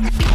Thank you.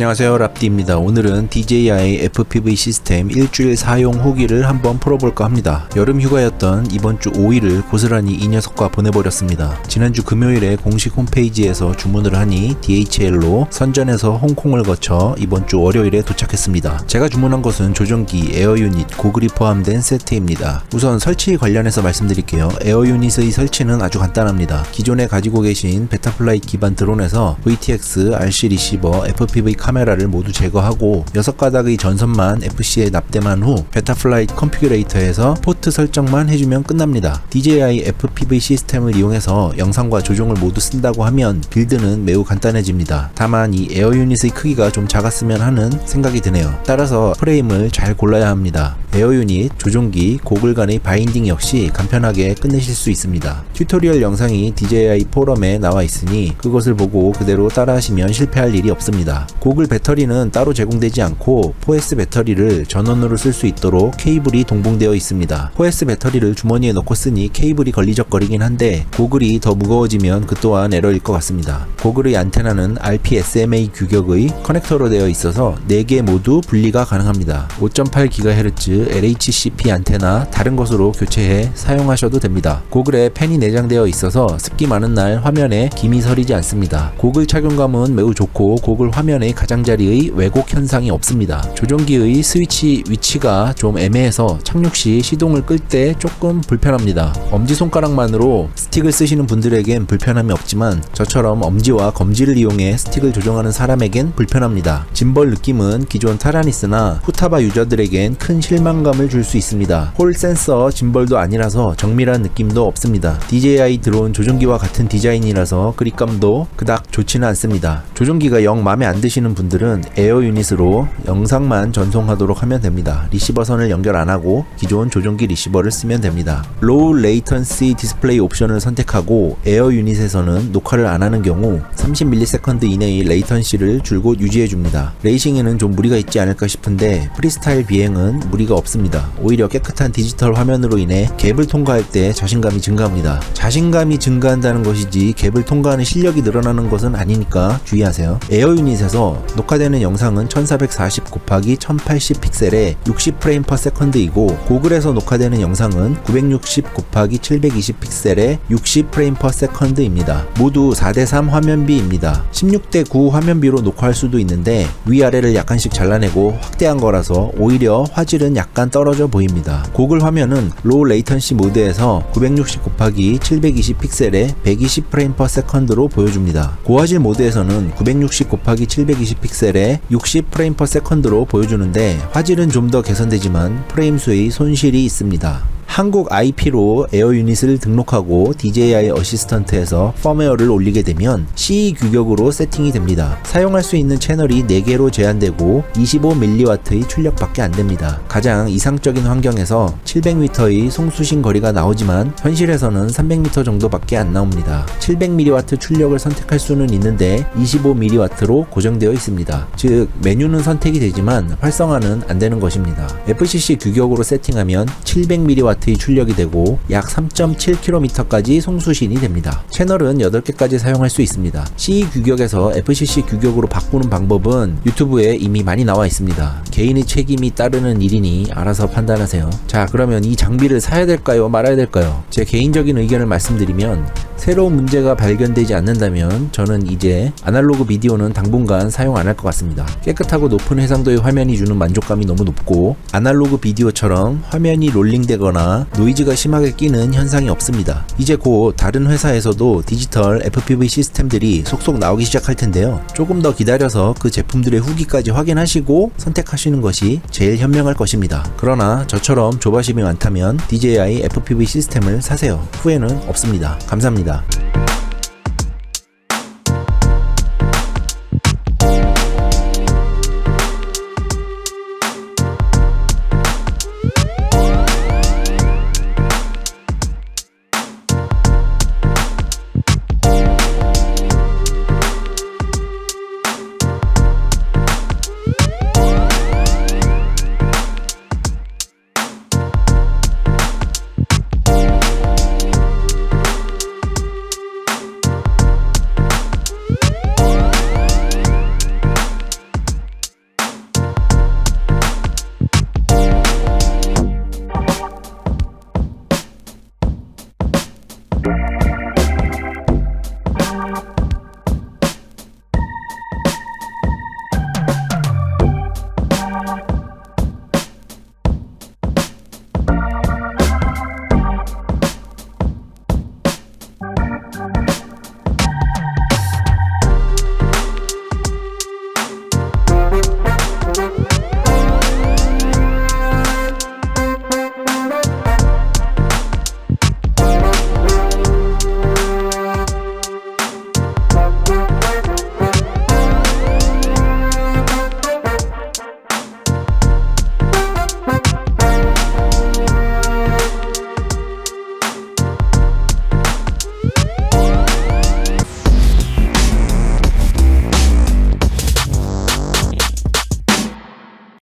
안녕하세요 랍디입니다. 오늘은 DJI FPV 시스템 일주일 사용 후기를 한번 풀어볼까 합니다. 여름 휴가였던 이번 주 5일을 고스란히 이 녀석과 보내버렸습니다. 지난주 금요일에 공식 홈페이지에서 주문을 하니 DHL로 선전해서 홍콩을 거쳐 이번 주 월요일에 도착했습니다. 제가 주문한 것은 조종기 에어 유닛 고글이 포함된 세트입니다. 우선 설치 관련해서 말씀드릴게요. 에어 유닛의 설치는 아주 간단합니다. 기존에 가지고 계신 베타플라이 기반 드론에서 VTX, RC 리시버, FPV 카 메라를 모두 제거하고 6가닥의 전선만 FC에 납땜한 후 베타플라이트 컨피규레이터에서 포트 설정만 해주면 끝납니다. DJI FPV 시스템을 이용해서 영상과 조종을 모두 쓴다고 하면 빌드는 매우 간단해집니다. 다만 이 에어 유닛의 크기가 좀 작았으면 하는 생각이 드네요. 따라서 프레임을 잘 골라야 합니다. 에어 유닛, 조종기, 고글 간의 바인딩 역시 간편하게 끝내실 수 있습니다. 튜토리얼 영상이 DJI 포럼에 나와 있으니 그것을 보고 그대로 따라 하시면 실패할 일이 없습니다. 고글 배터리는 따로 제공되지 않고 4S 배터리를 전원으로 쓸 수 있도록 케이블이 동봉되어 있습니다. 4S 배터리를 주머니에 넣고 쓰니 케이블이 걸리적거리긴 한데 고글이 더 무거워지면 그 또한 에러일 것 같습니다. 고글의 안테나는 RPSMA 규격의 커넥터로 되어 있어서 4개 모두 분리가 가능합니다. 5.8GHz LHCP 안테나 다른 것으로 교체해 사용하셔도 됩니다. 고글에 펜이 내장되어 있어서 습기 많은 날 화면에 김이 서리지 않습니다. 고글 착용감은 매우 좋고 고글 화면의 가장자리의 왜곡 현상이 없습니다. 조종기의 스위치 위치가 좀 애매해서 착륙 시 시동을 끌 때 조금 불편합니다. 엄지손가락만으로 스틱을 쓰시는 분들에겐 불편함이 없지만 저처럼 엄지와 검지를 이용해 스틱을 조종하는 사람에겐 불편합니다. 짐벌 느낌은 기존 타라니스나 후타바 유저들에겐 큰 실망 감을 줄 수 있습니다. 홀 센서 짐벌도 아니라서 정밀한 느낌도 없습니다. DJI 드론 조종기와 같은 디자인이라서 그립감도 그닥 좋지는 않습니다. 조종기가 영 마음에 안 드시는 분들은 에어 유닛으로 영상만 전송하도록 하면 됩니다. 리시버 선을 연결 안 하고 기존 조종기 리시버를 쓰면 됩니다. 로우 레이턴시 디스플레이 옵션을 선택하고 에어 유닛에서는 녹화를 안 하는 경우 30ms 이내의 레이턴시를 줄곧 유지해 줍니다. 레이싱에는 좀 무리가 있지 않을까 싶은데 프리스타일 비행은 무리가 없습니다. 오히려 깨끗한 디지털 화면으로 인해 갭을 통과할 때 자신감이 증가합니다. 자신감이 증가한다는 것이지 갭을 통과하는 실력이 늘어나는 것은 아니니까 주의하세요. 에어 유닛에서 녹화되는 영상은 1440 곱하기 1080 픽셀에 60 프레임 퍼 세컨드이고 고글에서 녹화되는 영상은 960 곱하기 720 픽셀에 60 프레임 퍼 세컨드입니다. 모두 4대3 화면비입니다. 16대 9 화면비로 녹화할 수도 있는데 위아래를 약간씩 잘라내고 확대한 거라서 오히려 화질은 약간 떨어져 보입니다. 고글 화면은 로우 레이턴시 모드에서 960 곱하기 720 픽셀에 120 프레임 퍼 세컨드로 보여줍니다. 고화질 모드에서는 960 곱하기 720 픽셀에 60 프레임 퍼 세컨드로 보여주는데 화질은 좀 더 개선되지만 프레임 수의 손실이 있습니다. 한국 IP로 에어 유닛을 등록하고 DJI 어시스턴트에서 펌웨어를 올리게 되면 CE 규격으로 세팅이 됩니다. 사용할 수 있는 채널이 4개로 제한되고 25mW의 출력밖에 안 됩니다. 가장 이상적인 환경에서 700m의 송수신 거리가 나오지만 현실에서는 300m 정도밖에 안 나옵니다. 700mW 출력을 선택할 수는 있는데 25mW로 고정되어 있습니다. 즉 메뉴는 선택이 되지만 활성화는 안 되는 것입니다. FCC 규격으로 세팅하면 700mW 의 출력이 되고 약 3.7km까지 송수신이 됩니다. 채널은 8개까지 사용할 수 있습니다. CE 규격에서 FCC 규격으로 바꾸는 방법은 유튜브에 이미 많이 나와 있습니다. 개인의 책임이 따르는 일이니 알아서 판단하세요. 자, 그러면 이 장비를 사야 될까요? 말아야 될까요? 제 개인적인 의견을 말씀드리면 새로운 문제가 발견되지 않는다면 저는 이제 아날로그 비디오는 당분간 사용 안 할 것 같습니다. 깨끗하고 높은 해상도의 화면이 주는 만족감이 너무 높고 아날로그 비디오처럼 화면이 롤링되거 나 노이즈가 심하게 끼는 현상이 없습니다. 이제 곧 다른 회사에서도 디지털 FPV 시스템들이 속속 나오기 시작할 텐데요. 조금 더 기다려서 그 제품들의 후기까지 확인하시고 선택하시는 것이 제일 현명할 것입니다. 그러나 저처럼 조바심이 많다면 DJI FPV 시스템을 사세요. 후회는 없습니다. 감사합니다.